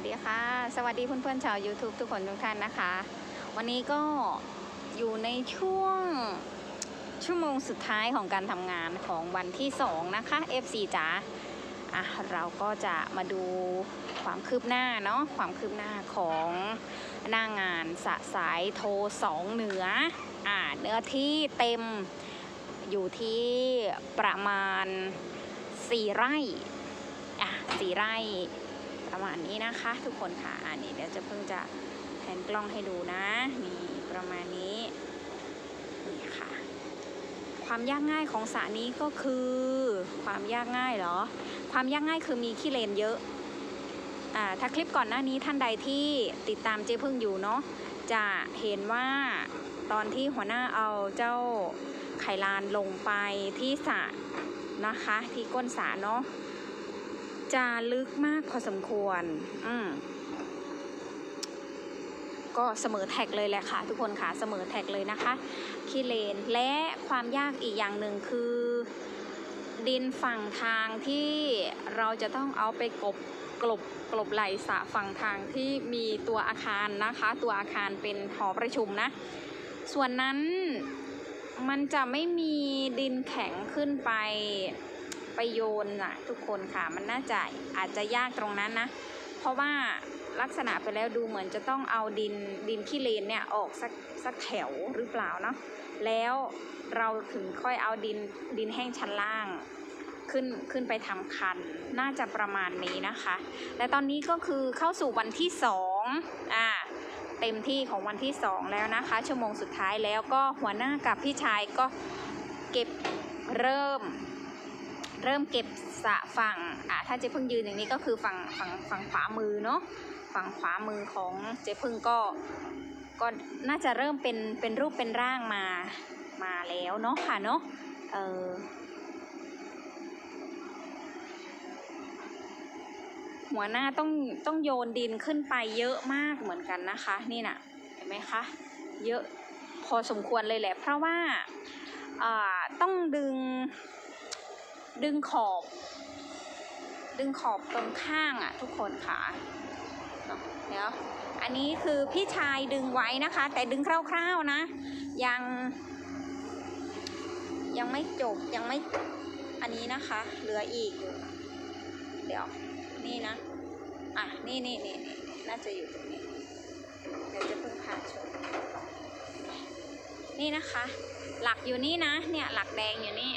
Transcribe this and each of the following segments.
วัสดีค่ะ สวัสดีเพื่อนๆชาว YouTube ทุกคนทุกท่านนะคะ วันนี้ก็อยู่ในช่วงชั่วโมงสุดท้ายของการทำงานของวันที่ 2 นะคะ FC จ๋าอะเราก็จะมาดูความคืบหน้าเนาะความคืบหน้าของหน้างานสะสายโทร2เหนืออ่าเนื้อที่เต็มอยู่ที่ประมาณ 4 ไร่อะ4ไร่ ประมาณนี้นะคะ ทุกคนค่ะอันนี้เดี๋ยวจะเพิ่งจะแผนกล้องให้ดูนะนี่ประมาณนี้นี่ค่ะความยากง่ายของสระนี้ก็คือความยากง่ายเหรอ ความยากง่ายคือมีขี้เลนเยอะอ่าถ้าคลิปก่อนหน้านี้ท่านใดที่ติดตามเจ๊พึ่งอยู่เนาะจะเห็นว่าตอนที่หัวหน้าเอาเจ้าไขลานลงไปที่สระนะคะ ที่ก้นสระเนาะ จะลึกมากพอสมควร อืมก็เสมอแท็กเลยแหละค่ะ ทุกคนค่ะเสมอแท็กเลยนะคะขี้เลนและความยากอีกอย่างหนึ่งคือ ดินฝั่งทางที่เราจะต้องเอาไปกบกลบกลบไหลสะฝั่งทางที่มีตัวอาคารนะคะ ตัวอาคารเป็นหอประชุมนะ ส่วนนั้นมันจะไม่มีดินแข็งขึ้นไป ไปโยนน่ะทุกคนค่ะ มันน่าจะอาจจะยากตรงนั้นนะ เพราะว่าลักษณะไปแล้วดูเหมือนจะต้องเอาดินดินขี้เลนเนี่ยออกสักสักแถวหรือเปล่าเนาะแล้วเราถึงค่อยเอาดินดินแห้งชั้นล่างขึ้นขึ้นไปทำคัน น่าจะประมาณนี้นะคะ และตอนนี้ก็คือเข้าสู่วันที่สองอ่าเต็มที่ของวันที่สองแล้วนะคะ ชั่วโมงสุดท้ายแล้วก็หัวหน้ากับพี่ชายก็เก็บเริ่ม เริ่มเก็บสะฝั่งอ่าถ้าเจ๊พึ่งยืนอย่างนี้ก็คือฝั่งฝั่งฝั่งขวามือเนาะฝั่งขวามือของเจ๊พึ่งก็ก็น่าจะเริ่มเป็นเป็นรูปเป็นร่างมามาแล้วเนาะค่ะเนาะเออหัวหน้าต้องต้องโยนดินขึ้นไปเยอะมากเหมือนกันนะคะ นี่น่ะเห็นไหมคะเยอะพอสมควรเลยแหละ เพราะว่าต้องดึง ดึงขอบ ดึงขอบตรงข้างอะทุกคนค่ะเนาะเดี๋ยวอันนี้คือพี่ชายดึงไว้นะคะ แต่ดึงคร่าวๆนะ ยัง ยังไม่จบยังไม่อันนี้นะคะ เหลืออีก เดี๋ยวนี่นะ อะ นี่นี่นี่นี่น่าจะอยู่ตรงนี้ เดี๋ยวจะเพิ่งพาชม นี่นะคะ หลักอยู่นี่นะ เนี่ยหลักแดงอยู่นี่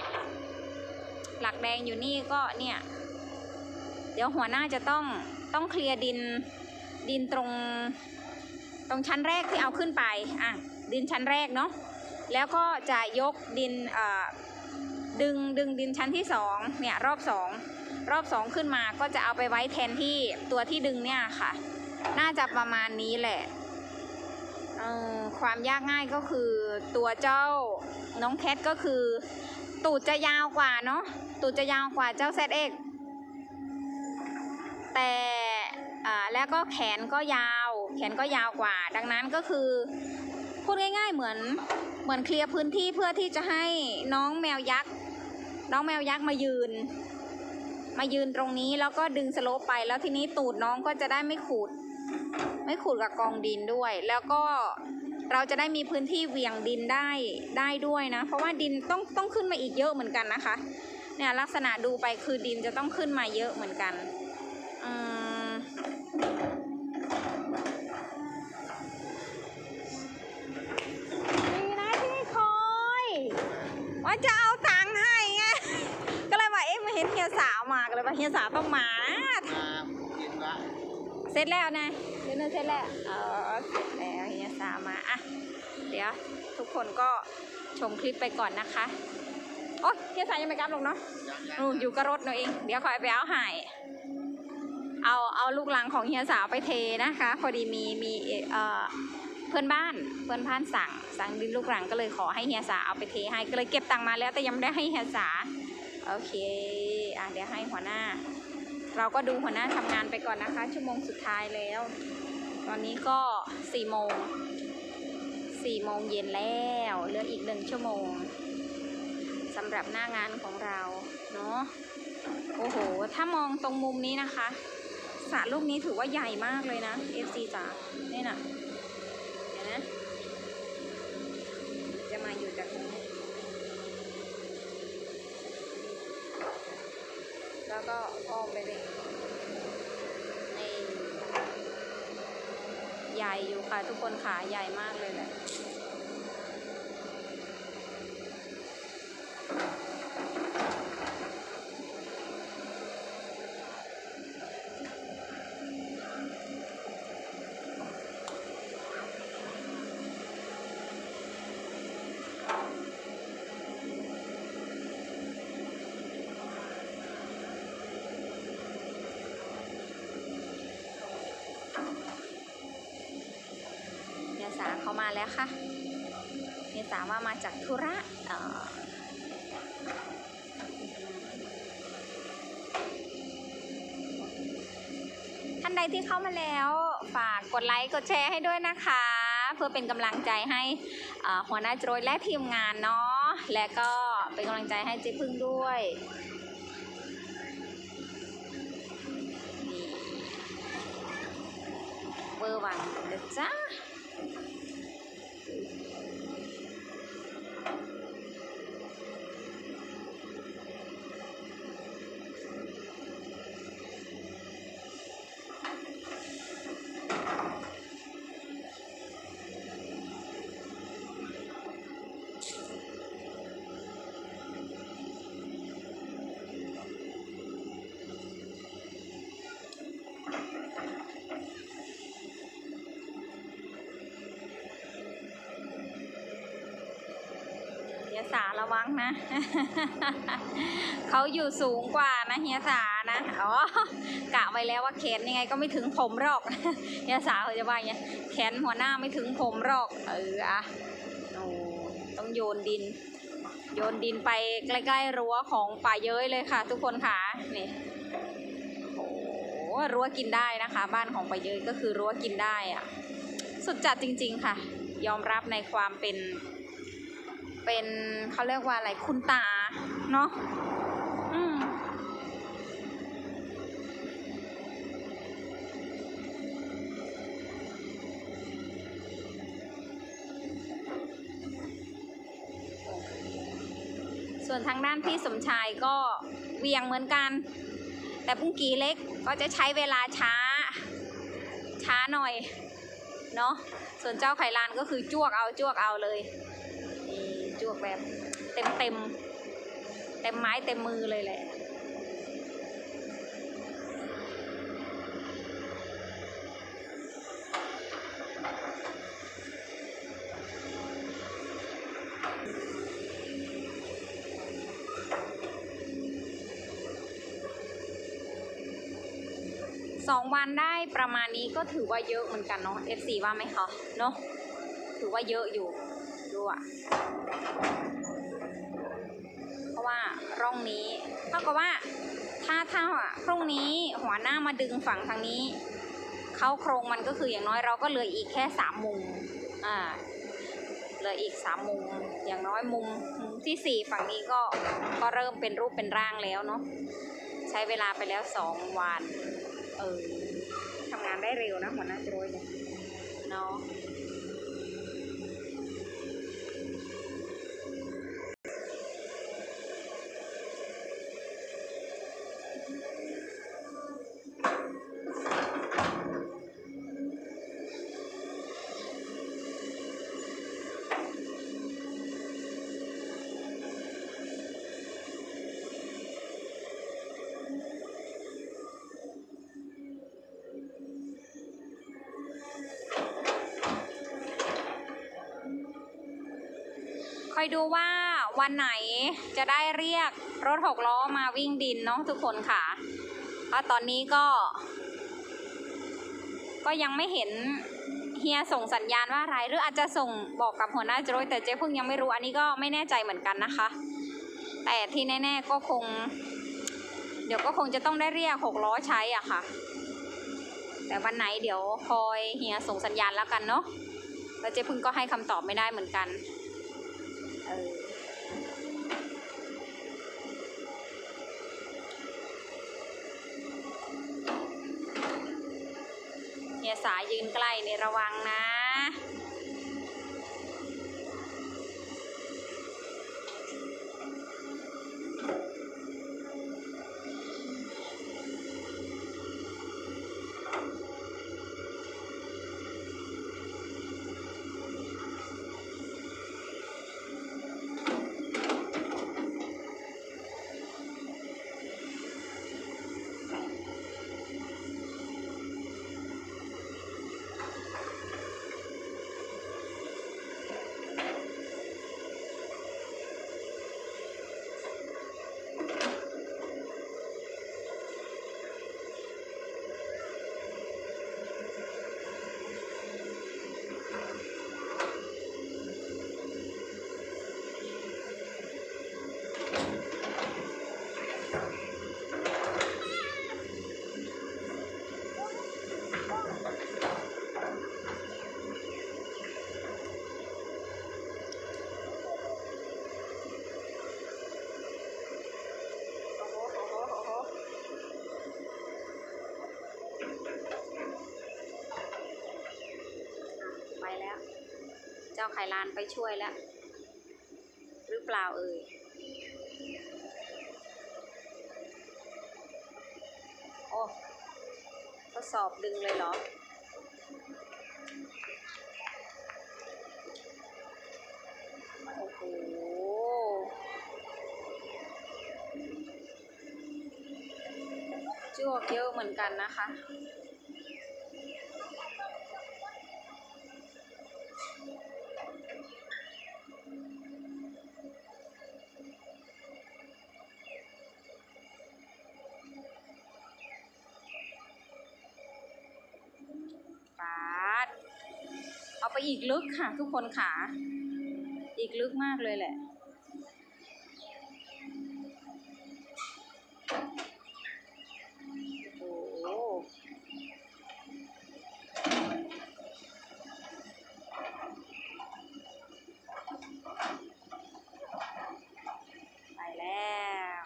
หลักแดงอยู่นี่ก็เนี่ย เดี๋ยวหัวหน้าจะต้องต้องเคลียร์ดินดินตรงตรงชั้นแรกที่เอาขึ้นไปอะดินชั้นแรกเนาะแล้วก็จะยกดินดึงดึงดินชั้นที่สองเนี่ยรอบสองรอบสองขึ้นมาก็จะเอาไปไว้แทนที่ตัวที่ดึงเนี่ยค่ะ น่าจะประมาณนี้แหละความยากง่ายก็คือตัวเจ้าน้องแคทก็คือ ตูดจะยาวกว่าเนาะตูดจะยาวกว่าเจ้า ZX แต่อ่าแล้วก็แขนก็ยาว แขนก็ยาวกว่า ดังนั้นก็คือ พูดง่ายๆเหมือนเหมือนเคลียร์พื้นที่เพื่อที่จะให้น้องแมวยักษ์น้องแมวยักษ์มายืน มายืนตรงนี้แล้วก็ดึงสโลปไป แล้วทีนี้ตูดน้องก็จะได้ไม่ขูด ไม่ขูดกับกองดินด้วย แล้วก็ เราจะได้มีพื้นที่เหวี่ยงดินได้ได้ด้วยนะ เพราะว่าดินต้องต้องขึ้นมาอีกเยอะเหมือนกันนะคะเนี่ยลักษณะดูไปคือดินจะต้องขึ้นมาเยอะเหมือนกันอืมมีหน้าที่คอยว่าจะเอาตังค์ให้ไง ก็เลยว่าเอ๊ะมาเห็นเฮียสาวมาก็เลยว่าเฮียสาวต้องมานะมากินละเสร็จแล้วนะเดี๋ยวนึงเสร็จแล้ว เออเสร็จแล้วเฮียสามาอะ เดี๋ยวทุกคนก็ชมคลิปไปก่อนนะคะ โอ๊ยเฮียสายังไม่กลับหรอกเนาะยังยังนู่นอยู่กับรถหนูเอง เดี๋ยวคอยไปเอาใหาย เอาเอาลูกหลังของเฮียสาวไปเทนะคะ พอดีมีมีเอ่อเพื่อนบ้านเพื่อนบ้านสั่ง สั่งดินลูกหลังก็เลยขอให้เฮียสาเอาไปเทให้ก็เลยเก็บตังค์มาแล้วแต่ยังไม่ได้ให้เฮียสาโอเคอะเดี๋ยวให้หัวหน้า เราก็ดูหัวหน้าทำงานไปก่อนนะคะ ชั่วโมงสุดท้ายแล้ว ตอนนี้ก็สี่โมง สี่โมงเย็นแล้วเหลืออีกหนึ่งชั่วโมงสำหรับหน้างานของเราเนาะโอ้โห ถ้ามองตรงมุมนี้นะคะสระลูกนี้ถือว่าใหญ่มากเลยนะ FC จ๋านี่น่ะเดี๋ยวนะ จะมาอยู่จากตรงนี้แล้วก็อ้อมไปเลยนี่ ใหญ่อยู่ค่ะ ทุกคนขาใหญ่มากเลยแหละ เมาแล้วค่ะเมียสาว่ามาจากธุระท่านใดที่เข้ามาแล้ว ฝากกดไลค์กดแชร์ให้ด้วยนะคะ เพื่อเป็นกำลังใจให้หัวหน้าโจรและทีมงานเนาะและก็เป็นกำลังใจให้เจ๊พึ่งด้วยเบอร์วังเด้อจ้า สาระวังนะ เขาอยู่สูงกว่านะเฮียสานะ อ๋อกะไว้แล้วว่าแขนยังไงก็ไม่ถึงผมหรอกเฮียสาเขาจะว่าอย่างเงี้ยแขนหัวหน้าไม่ถึงผมหรอก เอออะโอ้ต้องโยนดิน โยนดินไปใกล้ๆรั้วของป่าเย้ยเลยค่ะ ทุกคนค่ะ นี่โอ้รั้วกินได้นะคะ บ้านของป่าเย้ยก็คือรั้วกินได้อะสุดจัดจริง ๆ ค่ะ ยอมรับในความเป็น เป็นเขาเรียกว่าอะไรคุณตาเนาะอืมส่วนทางด้านพี่สมชายก็เวียงเหมือนกัน แต่ปุ้งกีเล็กก็จะใช้เวลาช้า ช้าหน่อยเนาะส่วนเจ้าไข่ลานก็คือจ้วกเอาจ้วกเอาเลย จวกแบบเต็มเต็มเต็มไม้เต็มมือเลยแหละสองวันได้ประมาณนี้ก็ถือว่าเยอะเหมือนกันเนาะ F4 ว่าไหมคะ เนาะ ถือว่าเยอะอยู่ ดูอะเพราะว่าร่องนี้เท่ากับว่าถ้าถ้าพรุ่งนี้หัวหน้ามาดึงฝั่งทางนี้เข้าโครงมันก็คืออย่างน้อยเราก็เหลืออีกแค่สามมุมอ่าเหลืออีกสามมุมอย่างน้อยมุมมุมที่สี่ฝั่งนี้ก็ก็เริ่มเป็นรูปเป็นร่างแล้วเนาะใช้เวลาไปแล้วสองวันเออทำงานได้เร็วนะหัวหน้าโจยเนี่ยเนาะ คอยดูว่าวันไหนจะได้เรียกรถหกล้อมาวิ่งดินเนาะทุกคนค่ะเพราะตอนนี้ก็ ก็ยังไม่เห็นเฮียส่งสัญญาณว่าอะไร หรืออาจจะส่งบอกกับหัวหน้าโจยแต่เจ๊พิ่งยังไม่รู้อันนี้ก็ไม่แน่ใจเหมือนกันนะคะ แต่ที่แน่ ๆก็คง เดี๋ยวก็คงจะต้องได้เรียกหกล้อใช้อะค่ะ แต่วันไหนเดี๋ยวคอยเฮียส่งสัญญาณแล้วกันเนาะแล้วเจ๊พึ่งก็ให้คำตอบไม่ได้เหมือนกัน ในระวังนะ จ้าไข่ลานไปช่วยแล้ว หรือเปล่าเอ่ยโอ้ทดสอบดึงเลยเหรอโอ้โหจ้วกเยอะเหมือนกันนะคะ ปาด เอาไปอีกลึกค่ะทุกคนขา อีกลึกมากเลยแหละ โอ้โหไปแล้ว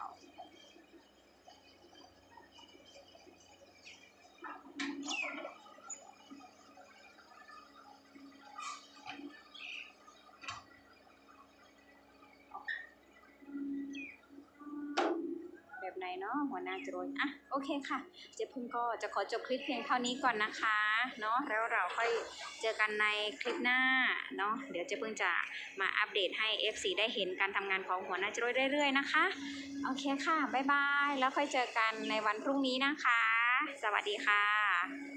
แบบไหน เนาะหัวหน้าจรวยอะโอเคค่ะ เจ๊พึ่งก็จะขอจบคลิปเพียงเท่านี้ก่อนนะคะเนาะแล้วเราค่อยเจอกันในคลิปหน้าเนาะเดี๋ยวเจ๊พึ่งจะมาอัปเดตให้ FC ได้เห็นการทำงานของหัวหน้าจรวยเรื่อยๆนะคะ โอเคค่ะบ๊ายบายแล้วค่อยเจอกันในวันพรุ่งนี้นะคะ สวัสดีค่ะ